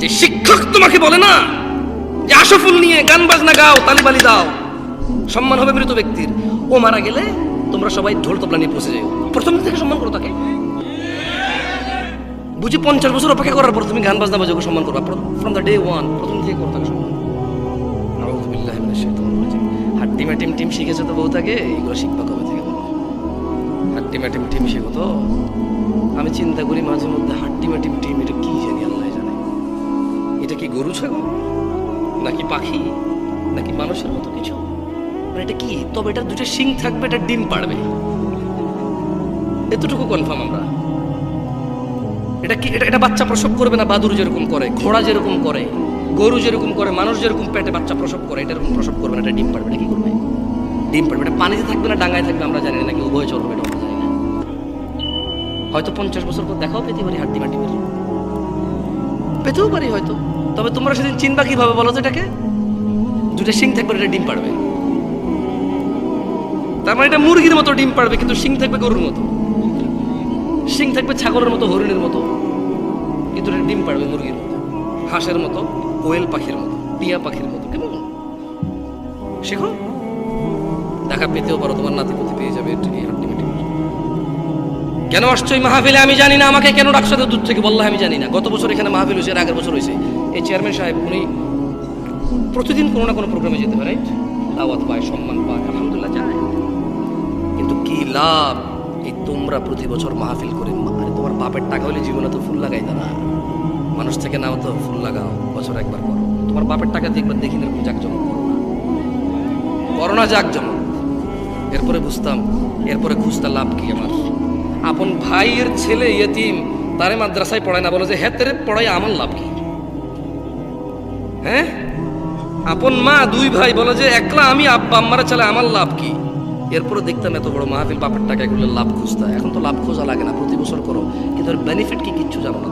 যে শিক্ষক তোমাকে বলে না, যে আশফুল নিয়ে, গান বাজনা গাও তালিবালি দাও। সম্মান হবে মৃত ব্যক্তির। ও মারা গেলে তোমরা সবাই ঢোল তবলা নিয়ে পৌঁছে যাও। প্রথম থেকে সম্মান করো তাকে। বুঝি পঞ্চাশ বছর অপেক্ষা করার পর তুমি গান বাজনা বাজাকে সম্মান করবা। ফ্রম দ্য ডে ওয়ান প্রথম থেকে করো তাকে সম্মান। হাড্ডি ম্যাটিম টিম শিখেছে তো বউ তাকে এইগুলো শিখবা কবে থেকে? হাড্ডি ম্যাটিম টিম শিখো তো। আমি চিন্তা করি মাঝে মধ্যে হাড্ডি ম্যাটিম টিম, এটা কি কি গরু, ছাগল? নাকি পাখি? নাকি মানুষের মতো কিছু? মানে এটা কি? তবে এটা দুটো শিং থাকবে, এটা ডিম পাড়বে। এতটুকু কনফার্ম আমরা। এটা কি এটা এটা বাচ্চা প্রসব করবে না বাদুর যেরকম করে, ঘোড়া যেরকম করে, গরু যেরকম করে, মানুষ যেরকম পেটে বাচ্চা প্রসব করে, এটা এরকম প্রসব করবে না, এটা ডিম পাড়বে, এটা কি করবে? ডিম পাড়বে, এটা পানিতে থাকবে না ডাঙায় থাকবে, আমরা জানি না, নাকি উভয় চলবে এটা আমরা জানি না। হয়তো পঞ্চাশ বছর পর দেখাও পেতে পারি হাড্ডি মাটি পেতেও পারি হয়তো। তবে তোমরা সেদিন চিনবা কীভাবে বলো তো এটাকে? দুটো শিং থাকবে এটা ডিম পারবে তার মানে এটা মুরগির মতো ডিম পারবে কিন্তু শিং থাকবে গরুর মতো। শিং থাকবে ছাগলের মতো, হরিণের মতো। কিন্তু এটা ডিম পারবে মুরগির মতো। হাঁসের মতো, কোয়েল পাখির মতো, টিয়া পাখির মতো। কেমন? শেখো? দেখা পেতেও পারো, তোমার নাতি পুতি পেয়ে যাবে কেন আসছো এই মাহফিলে? আমি জানি না, আমাকে কেন ডাকছো দূর থেকে? বললে আমি জানি না। গত বছর এখানে মাহফিল হয়েছে আগের বছর হয়েছে। এই চেয়ারম্যান সাহেব, উনি প্রতিদিন কোনো না কোনো প্রোগ্রামে যেতে পারে দাওয়াত পায়, সম্মান পায়, আলহামদুলিল্লাহ যায়। কিন্তু কি লাভ এই তোমরা প্রতি বছর মাহফিল করে? আরে তোমার বাপের টাকা হলে জীবনে তো ফুল লাগাই না। মানুষ থেকে নাও তো, ফুল লাগাও, বছর একবার করো। তোমার বাপের টাকা দিয়ে একবার দেখি না জাকজমক করো না। করো না জাকজমক। এরপরে বুঝতাম, এরপরে খুঁজতে লাভ কি আমার? আপন ভাইয়ের ছেলে ইয়েতিম, তারে মাদ্রাসায় পড়ায় না, বলো যে হ্যাঁ তেরে পড়াই আমার লাভ কি? হ্যাঁ? আপন মা, দুই ভাই বলে যে, একলা আমি আব্বা আম্মারা চালে আমার লাভ কি? এরপরে দেখতাম এত বড় মাহফিল, বাপের টাকা এগুলো লাভ খুঁজতে এখন তো লাভ খোঁজা লাগে না, প্রতি বছর করো। কিন্তু বেনিফিট কি কিচ্ছু জানো না